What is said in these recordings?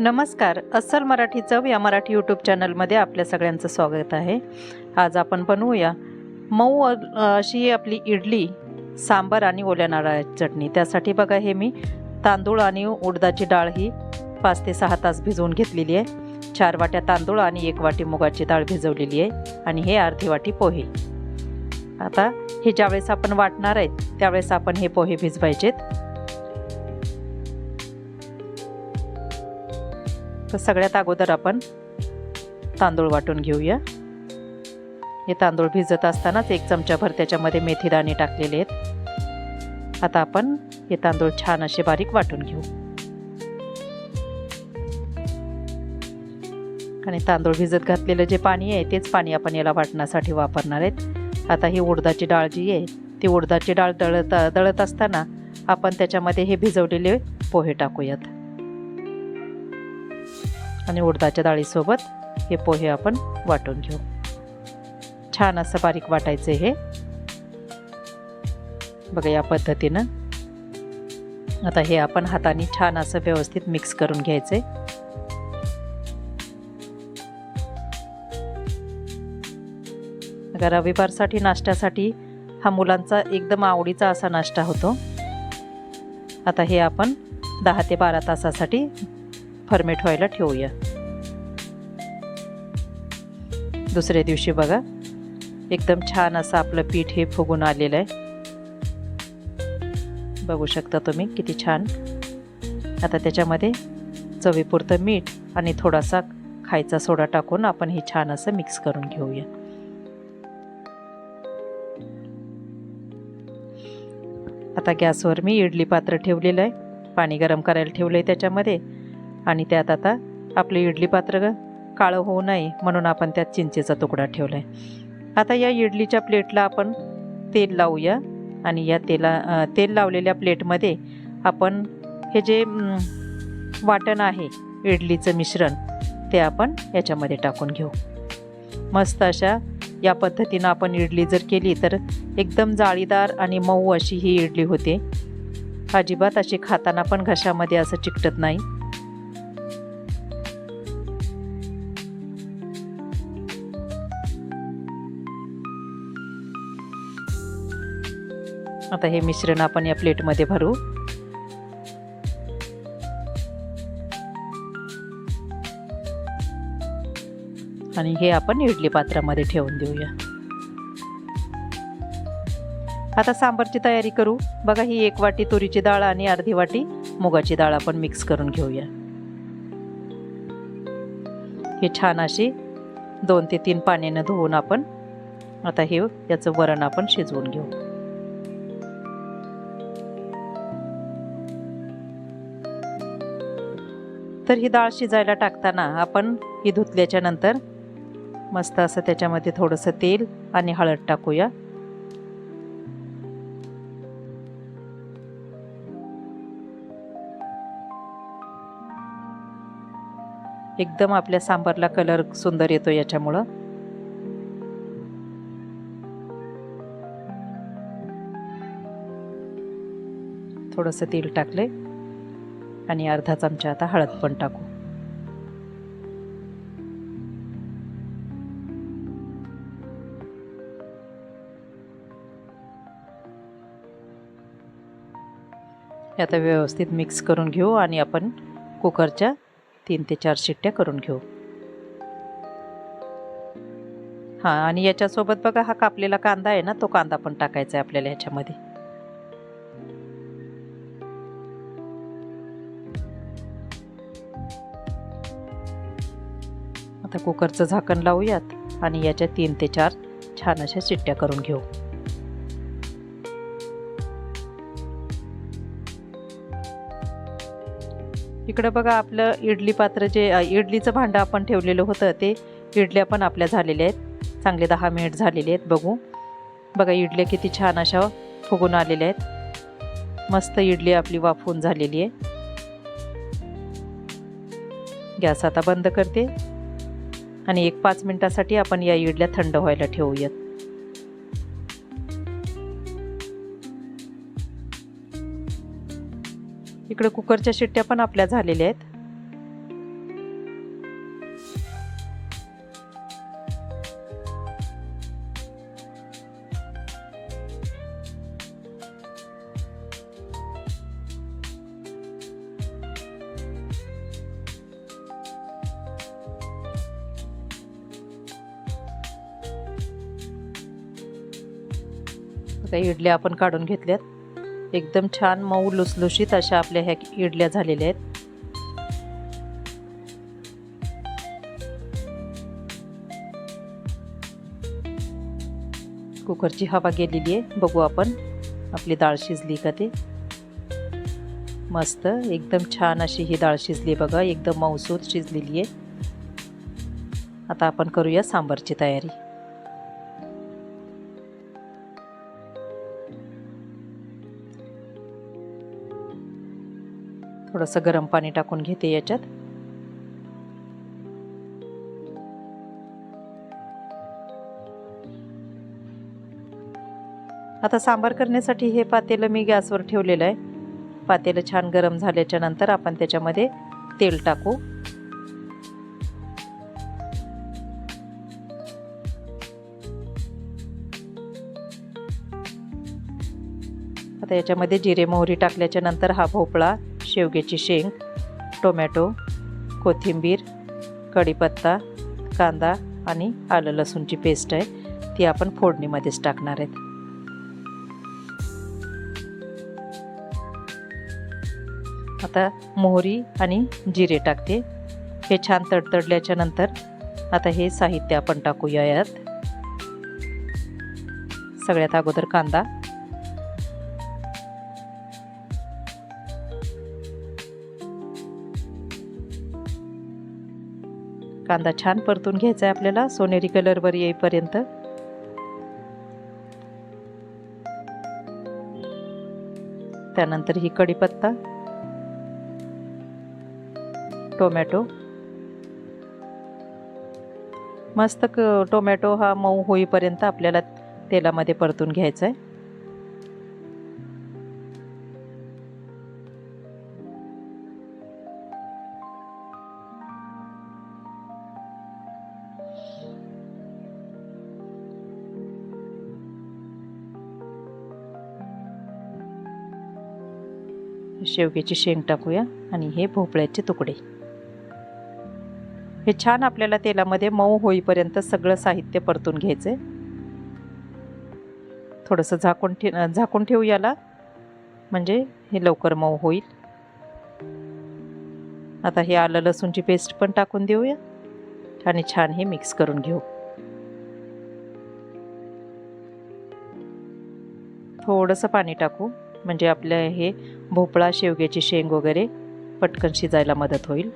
नमस्कार. अस्सल मराठी चव या मराठी यूट्यूब चॅनलमध्ये आपल्या सगळ्यांचं स्वागत आहे. आज आपण बनवूया मऊ अशी आपली इडली सांबार आणि ओल्या नारळाची चटणी. त्यासाठी बघा हे मी तांदूळ आणि उडदाची डाळ ही पाच ते सहा तास भिजवून घेतलेली आहे. चार वाट्या तांदूळ आणि एक वाटी मुगाची डाळ भिजवलेली आहे आणि हे अर्धी वाटी पोहे. आता हे ज्यावेळेस आपण वाटणार आहेत त्यावेळेस आपण हे पोहे भिजवायचेत. तर सगळ्यात अगोदर आपण तांदूळ वाटून घेऊया. हे तांदूळ भिजत असतानाच एक चमचाभर त्याच्यामध्ये मेथी दाणे टाकलेले आहेत. आता आपण हे तांदूळ छान असे बारीक वाटून घेऊ. आणि तांदूळ भिजत घातलेलं जे पाणी आहे तेच पाणी आपण याला वाटण्यासाठी वापरणार आहेत. आता ही उडदाची डाळ जी आहे ती उडदाची डाळ दळत दळत असताना आपण त्याच्यामध्ये हे भिजवलेले पोहे टाकूयात. आणि उडदाच्या डाळीसोबत हे पोहे आपण वाटून घेऊ. छान असं बारीक वाटायचं हे. बघा या पद्धतीनं. आता हे आपण हाताने छान असं व्यवस्थित मिक्स करून घ्यायचं. आहे रविवारसाठी नाश्त्यासाठी हा मुलांचा एकदम आवडीचा असा नाश्ता होतो. आता हे आपण दहा ते बारा तासासाठी फर्मेट व्हायला ठेवूया. दुसऱ्या दिवशी बघा. एकदम छान असं आपलं पीठ हे फुगून आलेलं आहे. बघू शकता तुम्ही किती छान. आता त्याच्यामध्ये चवीपुरतं मीठ आणि थोडासा खायचा सोडा टाकून आपण हे छान असं मिक्स करून घेऊया. आता गॅसवर मी इडली पात्र ठेवलेलं आहे. पाणी गरम करायला ठेवलं आहे त्याच्यामध्ये. आणि त्यात आता आपलं इडली पात्र काळं होऊ नये म्हणून आपण त्यात चिंचेचा तुकडा ठेवला आहे आता या इडलीच्या प्लेटला आपण तेल लावूया आणि या तेला तेल लावलेल्या प्लेटमध्ये आपण हे जे वाटण आहे इडलीचं मिश्रण ते आपण याच्यामध्ये टाकून घेऊ. मस्त अशा या पद्धतीनं आपण इडली जर केली तर एकदम जाळीदार आणि मऊ अशी ही इडली होते. अजिबात अशी खाताना पण घशामध्ये असं चिकटत नाही. आता हे मिश्रण आपण या प्लेटमध्ये भरू. आणि हे आपण इडली पात्रामध्ये ठेवून देऊया. आता सांबारची तयारी करू. बघा ही एक वाटी तुरीची डाळ आणि अर्धी वाटी मुगाची डाळ आपण मिक्स करून घेऊया. हे छान अशी दोन ते तीन पाण्यानं धुवून आपण आता हे याचं वरण आपण शिजवून घेऊ. तर ही डाळ शिजायला टाकताना आपण ही धुतल्याच्या नंतर मस्त असं त्याच्यामध्ये थोडंसं तेल आणि हळद टाकूया. एकदम आपल्या सांबारला कलर सुंदर येतो याच्यामुळं. थोडंसं तेल टाकले आणि अर्धा चमचा आता हळद पण टाकू. हे आता व्यवस्थित मिक्स करून घेऊ आणि आपण कुकरच्या तीन ते चार शिट्ट्या करून घेऊ. हां आणि याच्यासोबत बघा हा कापलेला कांदा आहे ना तो कांदा पण टाकायचा आहे आपल्याला ह्याच्यामध्ये. आता कुकरचं झाकण लावूयात आणि याच्या तीन ते चार छान अशा चिट्ट्या करून घेऊ. इकडं बघा आपलं इडली पात्र जे इडलीचं भांडं आपण ठेवलेलं होतं ते इडल्या पण आपल्या झालेल्या आहेत. चांगले दहा मिनिट झालेले आहेत बघू. बघा इडल्या किती छान अशा फुगून आलेल्या आहेत. मस्त इडली आपली वाफवून झालेली आहे. गॅस आता बंद करते. आणि एक पाच मिनिटासाठी आपण या इडल्या थंड व्हायला ठेवूयात. इकडे कुकरच्या शिट्ट्या पण आपल्या झालेल्या आहेत. काही इडल्या आपण काढून घेतल्यात. एकदम छान मऊ लुसलुशीत अशा आपल्या ह्या इडल्या झालेल्या आहेत. कुकरची हवा गेलेली आहे. बघू आपण आपली डाळ शिजली का ते. मस्त एकदम छान अशी ही डाळ शिजली बघा. एकदम मऊसूत शिजलेली आहे. आता आपण करूया सांबारची तयारी. थोडंसं गरम पाणी टाकून घेते याच्यात. आता सांबार करण्यासाठी हे पातेलं मी गॅसवर ठेवलेलं आहे. पातेलं छान गरम झाल्याच्यानंतर आपण त्याच्यामध्ये तेल टाकू. आता याच्यामध्ये जिरे मोहरी टाकल्याच्या नंतर हा भोपळा शेवग्याची शेंग टोमॅटो कोथिंबीर कढीपत्ता कांदा आणि आलं लसूणची पेस्ट आहे. ती आपण फोडणीमध्येच टाकणार आहेत. आता मोहरी आणि जिरे टाकते. हे छान तडतडल्याच्या नंतर आता हे साहित्य आपण टाकूया यात. सगळ्यात अगोदर कांदा. कांदा छान परतून घ्यायचा आहे आपल्याला. सोनेरी कलरवर येईपर्यंत. त्यानंतर ही कढीपत्ता. टोमॅटो. मस्त क टोमॅटो हा मऊ होईपर्यंत आपल्याला तेलामध्ये परतून घ्यायचा आहे शेवग्याची शेंग टाकूया आणि हे भोपळ्याचे तुकडे. हे छान आपल्याला तेलामध्ये मऊ होईपर्यंत सगळं साहित्य परतून घ्यायचं आहे थोडंसं झाकून ठे झाकून ठेवू याला. म्हणजे हे लवकर मऊ होईल. आता हे आलं लसूणची पेस्ट पण टाकून देऊया आणि छान हे मिक्स करून घेऊ. थोडंसं पाणी टाकू. म्हणजे आपलं हे भोपळा शेवग्याची शेंग वगैरे पटकन शिजायला मदत होईल.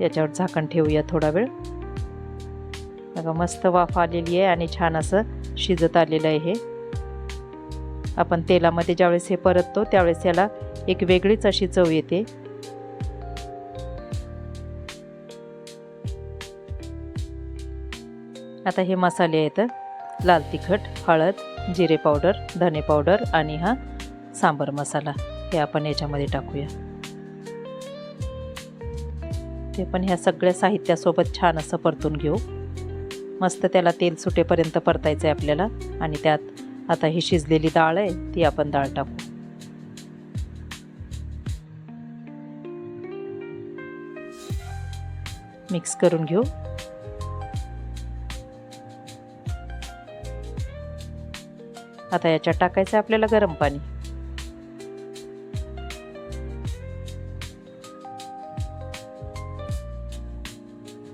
याच्यावर झाकण ठेवूया थोडा वेळ. बघा मस्त वाफ आलेली आहे आणि छान असं शिजत आलेलं आहे हे. आपण तेलामध्ये ज्यावेळेस हे परततो त्यावेळेस याला एक वेगळीच अशी चव येते. आता हे मसाले आहेत लाल तिखट हळद जिरे पावडर धने पावडर आणि हा सांबर मसाला हे आपण याच्यामध्ये टाकूया. ते पण ह्या सगळ्या साहित्यासोबत छान असं परतून घेऊ. मस्त त्याला तेल सुटेपर्यंत परतायचं आहे आपल्याला आणि त्यात आता ही शिजलेली डाळ आहे ती आपण डाळ टाकू. मिक्स करून घेऊ. आता याच्यात टाकायचं आहे आपल्याला गरम पाणी.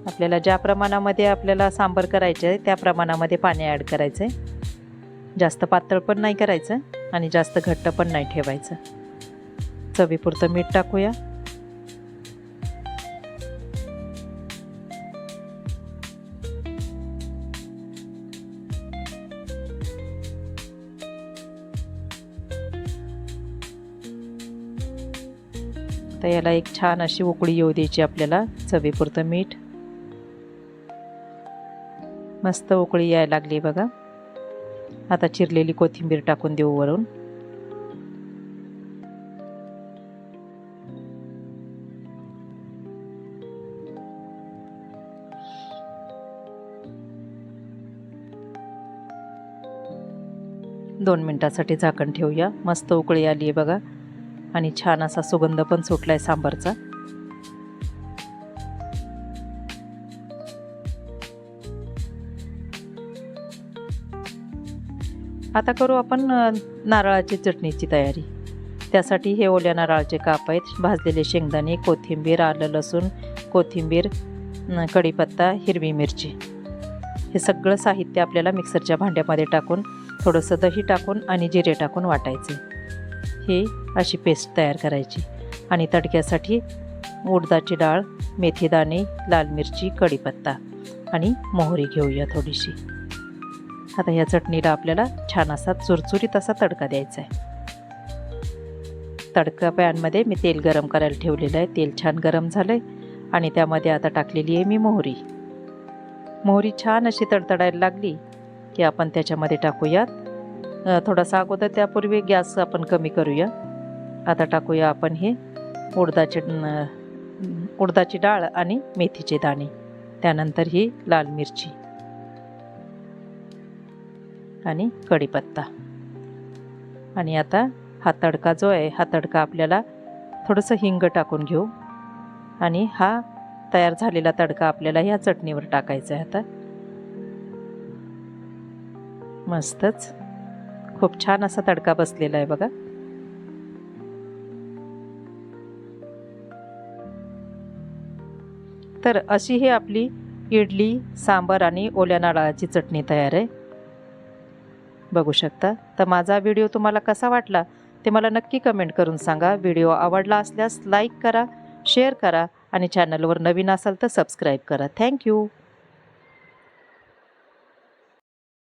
आपल्याला ज्या प्रमाणामध्ये आपल्याला सांबर करायचे आहे त्या प्रमाणामध्ये पाणी ॲड करायचं आहे जास्त पातळ पण नाही करायचं आणि जास्त घट्ट पण नाही ठेवायचं. चवीपुरतं मीठ टाकूया. त्याला एक छान अशी उकळी येऊ द्यायची आपल्याला चवीपुरतं मीठ. मस्त उकळी यायला लागली बघा. आता चिरलेली कोथिंबीर टाकून देऊ वरून. दोन मिनटासाठी झाकण ठेवूया. मस्त उकळी आली आहे बघा. आणि छान असा सुगंध पण सुटला आहे सांबारचा. आता करू आपण नारळाची चटणीची तयारी. त्यासाठी हे ओल्या नारळाचे काप आहेत. भाजलेले शेंगदाणे कोथिंबीर आलं लसूण कोथिंबीर कढीपत्ता हिरवी मिरची. हे सगळं साहित्य आपल्याला मिक्सरच्या भांड्यामध्ये टाकून थोडंसं दही टाकून आणि जिरे टाकून वाटायचे. ही अशी पेस्ट तयार करायची. आणि तडक्यासाठी उडदाची डाळ मेथीदाणे लाल मिरची कढीपत्ता आणि मोहरी घेऊया थोडीशी. आता ह्या चटणीला आपल्याला छान असा चुरचुरीत असा तडका द्यायचा आहे. तडका पॅनमध्ये मी तेल गरम करायला ठेवलेलं आहे. तेल छान गरम झालं आहे आणि त्यामध्ये आता टाकलेली आहे मी मोहरी. मोहरी छान अशी तडतडायला लागली की आपण त्याच्यामध्ये टाकूयात थोडासा अगोदर त्यापूर्वी गॅस आपण कमी करूया. आता टाकूया आपण हे उडदाचे उडदाची डाळ आणि मेथीचे दाणे. त्यानंतर ही लाल मिरची आणि कढीपत्ता. आणि आता हा तडका जो आहे हा तडका आपल्याला थोडंसं हिंग टाकून घेऊ. आणि हा तयार झालेला तडका आपल्याला ह्या चटणीवर टाकायचा आहे आता. मस्तच. खूप छान असा तडका बसलेला आहे बघा. तर अशी ही आपली इडली सांबार आणि ओल्या नारळाची चटणी तयार आहे. बघू शकता. तर माझा व्हिडिओ तुम्हाला कसा वाटला ते मला नक्की कमेंट करून सांगा. व्हिडिओ आवडला असल्यास लाईक करा शेअर करा आणि चॅनलवर नवीन असाल तर सबस्क्राईब करा. थँक्यू